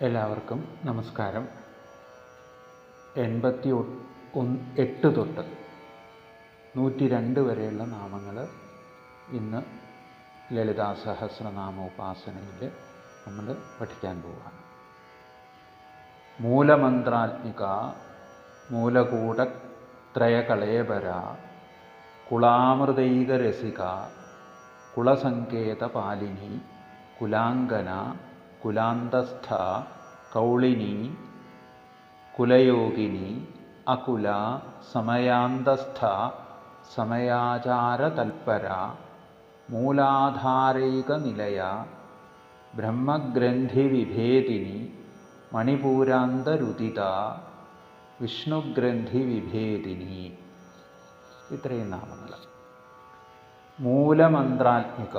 എല്ലാവർക്കും നമസ്കാരം. എൺപത്തി എട്ട് തൊട്ട് നൂറ്റി രണ്ട് വരെയുള്ള നാമങ്ങൾ ഇന്ന് ലളിതാ സഹസ്രനാമ ഉപാസനയിൽ നമ്മൾ പഠിക്കാൻ പോവുകയാണ് മൂലമന്ത്രാത്മിക മൂലകൂടത്രയകളേബര കുളാമൃതൈകരസിക കുളസങ്കേതപാലിനി കുലാംഗന കുലാന്തസ്ഥ കൗളിനി കുലയോഗിനി അകുല സമയാന്തസ്ഥ സമയാചാരതൽപര മൂലാധാരൈകനിലയ ബ്രഹ്മഗ്രന്ഥിവിഭേദിനി മണിപൂരാന്തരുദിത വിഷ്ണുഗ്രന്ഥിവിഭേദിനി ഇത്രയും നാമങ്ങൾ. മൂലമന്ത്രാത്മിക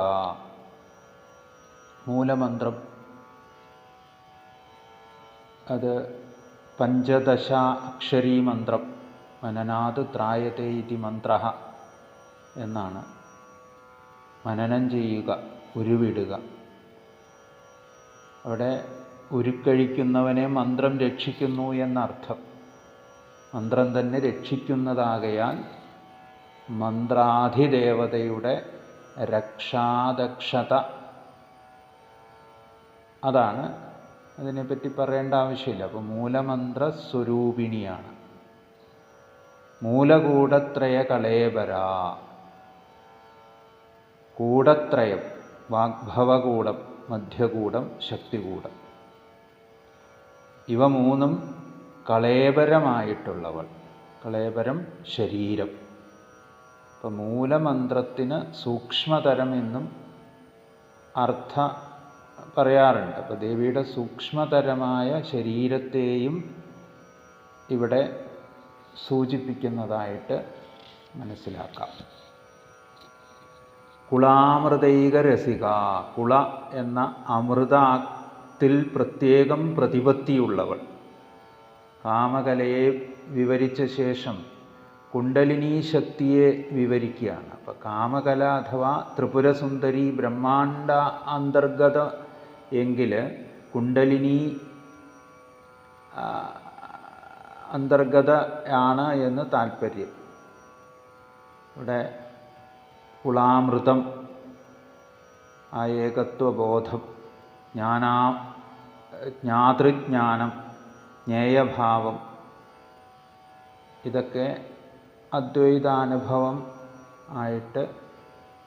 മൂലമന്ത്രം അത് പഞ്ചദശ അക്ഷരീ മന്ത്രം മനനാത് ത്രായത്തെ ഇതി മന്ത്ര എന്നാണ്. മനനം ചെയ്യുക ഉരുവിടുക. അവിടെ ഉരുക്കഴിക്കുന്നവനെ മന്ത്രം രക്ഷിക്കുന്നു എന്നർത്ഥം. മന്ത്രം തന്നെ രക്ഷിക്കുന്നതാകയാൽ മന്ത്രാധിദേവതയുടെ രക്ഷാദക്ഷത. അതാണ് അതിനെപ്പറ്റി പറയേണ്ട ആവശ്യമില്ല. അപ്പോൾ മൂലമന്ത്ര സ്വരൂപിണിയാണ് മൂലകൂടത്രയ കളേബര കൂടത്രയം വാഗ്ഭവകൂടം മധ്യകൂടം ശക്തികൂടം. ഇവ മൂന്നും കളേബരമായിട്ടുള്ളവൾ കളേബരം ശരീരം. ഇപ്പം മൂലമന്ത്രത്തിന് സൂക്ഷ്മതരം എന്നും അർത്ഥ പറയാറുണ്ട്. അപ്പോൾ ദേവിയുടെ സൂക്ഷ്മതരമായ ശരീരത്തെയും ഇവിടെ സൂചിപ്പിക്കുന്നതായിട്ട് മനസ്സിലാക്കാം. കുളാമൃതൈക രസിക കുള എന്ന അമൃതത്തിൽ പ്രത്യേകം പ്രതിപത്തിയുള്ളവൾ. കാമകലയെ വിവരിച്ച ശേഷം കുണ്ടലിനി ശക്തിയെ വിവരിക്കുകയാണ്. അപ്പോൾ കാമകല അഥവാ ത്രിപുരസുന്ദരി ബ്രഹ്മാണ്ട അന്തർഗത എങ്കിൽ കുണ്ടലിനി അന്തർഗത ആണ് എന്ന് താല്പര്യം. ഇവിടെ കുളാമൃതം ആ ഏകത്വബോധം ജ്ഞാനാ ജ്ഞാതൃജ്ഞാനം ജ്ഞേയഭാവം ഇതൊക്കെ അദ്വൈതാനുഭവം ആയിട്ട്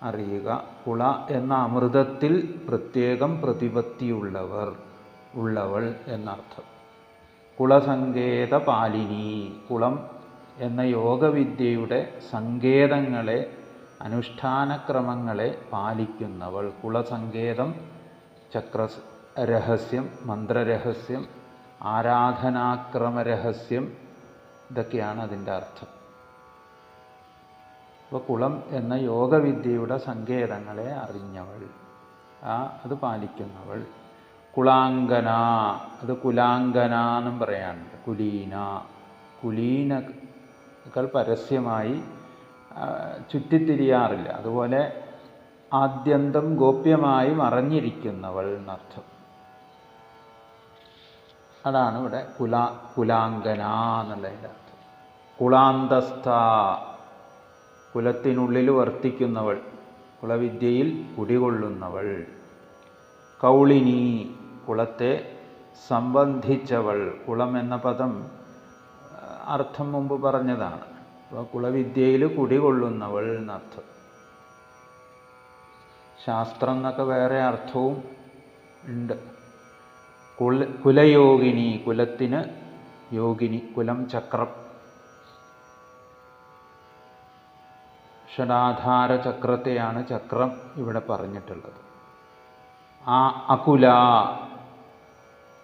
അറിയുക. കുള എന്ന അമൃതത്തിൽ പ്രത്യേകം പ്രതിപത്തിയുള്ളവർ ഉള്ളവൾ എന്നർത്ഥം. കുളസങ്കേത പാലിനി. കുളം എന്ന യോഗവിദ്യയുടെ സങ്കേതങ്ങളെ അനുഷ്ഠാനക്രമങ്ങളെ പാലിക്കുന്നവൾ. കുളസങ്കേതം ചക്ര രഹസ്യം മന്ത്രരഹസ്യം ആരാധനാക്രമരഹസ്യം ഇതൊക്കെയാണ് അതിന്റെ അർത്ഥം. അപ്പോൾ കുളം എന്ന യോഗവിദ്യയുടെ സങ്കേതങ്ങളെ അറിഞ്ഞവൾ. ആ അത് പാലിക്കുന്നവൾ. കുളാങ്കന അത് കുലാങ്കന എന്നും പറയാനുണ്ട്. കുലീന. കുലീനകൾ പരസ്യമായി ചുറ്റിത്തിരിയാറില്ല. അതുപോലെ ആദ്യന്തം ഗോപ്യമായി മറഞ്ഞിരിക്കുന്നവൾ എന്നർത്ഥം. അതാണ് ഇവിടെ കുല കുലാങ്കന എന്നുള്ളതിന്റെ അർത്ഥം. കുളാന്തസ്ഥ കുലത്തിനുള്ളിൽ വർത്തിക്കുന്നവൾ കുളവിദ്യയിൽ കുടികൊള്ളുന്നവൾ. കൗളിനി കുളത്തെ സംബന്ധിച്ചവൾ കുളം എന്ന പദം അർത്ഥം മുമ്പ് പറഞ്ഞതാണ്. അപ്പോൾ കുളവിദ്യയിൽ കുടികൊള്ളുന്നവൾ എന്നർത്ഥം. ശാസ്ത്രം എന്നൊക്കെ വേറെ അർത്ഥവും ഉണ്ട്. കുല കുലയോഗിനി കുലത്തിന് യോഗിനി കുലം ചക്രം. ഷടാധാര ചക്രത്തെയാണ് ചക്രം ഇവിടെ പറഞ്ഞിട്ടുള്ളത്. ആ അകുല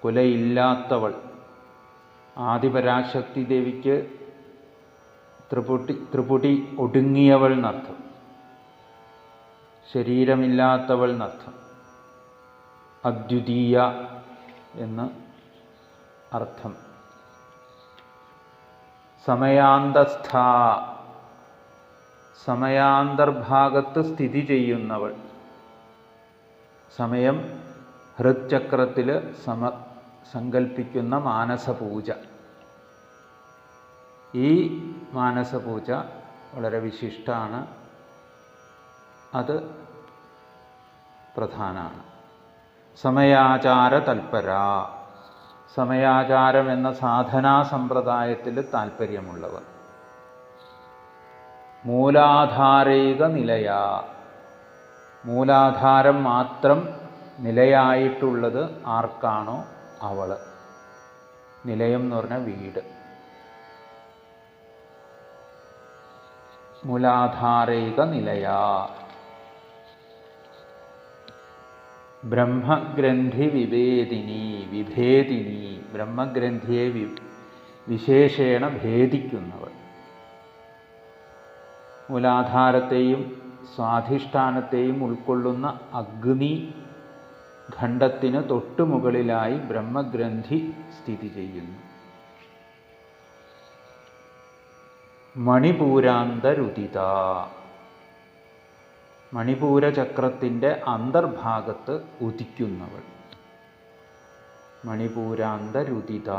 കുലയില്ലാത്തവൾ ആദിപരാശക്തി ദേവിക്ക് ത്രിപുട്ടി ത്രിപുടി ഒടുങ്ങിയവൾ എന്നർത്ഥം. ശരീരമില്ലാത്തവൾ എന്നർത്ഥം. അദ്വിതീയ എന്ന് അർത്ഥം. സമയാന്തസ്ഥ സമയാന്തർഭാഗത്ത് സ്ഥിതി ചെയ്യുന്നവൾ. സമയം ഹൃദചക്രത്തിൽ സമ സങ്കൽപ്പിക്കുന്ന മാനസപൂജ. ഈ മാനസപൂജ വളരെ വിശിഷ്ടമാണ് അത് പ്രധാനമാണ് സമയാചാര തൽപര സമയാചാരം എന്ന സാധനാ സമ്പ്രദായത്തിൽ താല്പര്യമുള്ളവർ. മൂലാധാരൈക നിലയ മൂലാധാരം മാത്രം നിലയായിട്ടുള്ളത് ആർക്കാണോ അവൾ നിലയം എന്ന് പറഞ്ഞാൽ വീട്. മൂലാധാരൈക നിലയ ബ്രഹ്മഗ്രന്ഥി വിവേദിനി വിഭേദിനി. ബ്രഹ്മഗ്രന്ഥിയെ വിശേഷേണ ഭേദിക്കുന്നവർ മൂലാധാരത്തെയും സ്വാധിഷ്ഠാനത്തെയും ഉൾക്കൊള്ളുന്ന അഗ്നി ഖണ്ഡത്തിന് തൊട്ടുമുകളിലായി ബ്രഹ്മഗ്രന്ഥി സ്ഥിതി ചെയ്യുന്നു. മണിപൂരാന്തരുദിത. മണിപൂരചക്രത്തിന്റെ അന്തർഭാഗത്ത് ഉദിക്കുന്നവൾ. മണിപൂരാന്തരുദിത.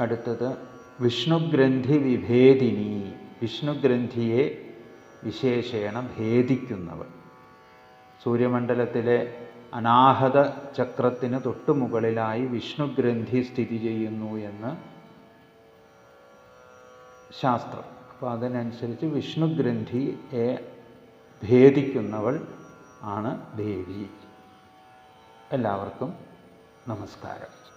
അടുത്തത് വിഷ്ണുഗ്രന്ഥി വിഭേദിനി വിഷ്ണുഗ്രന്ഥിയെ വിശേഷേണ ഭേദിക്കുന്നവൾ. സൂര്യമണ്ഡലത്തിലെ അനാഹത ചക്രത്തിന് തൊട്ടുമുകളിലായി വിഷ്ണുഗ്രന്ഥി സ്ഥിതി ചെയ്യുന്നു എന്ന് ശാസ്ത്രം. അപ്പോൾ അതിനനുസരിച്ച് വിഷ്ണുഗ്രന്ഥിയെ ഭേദിക്കുന്നവൾ ആണ് ദേവി. എല്ലാവർക്കും നമസ്കാരം.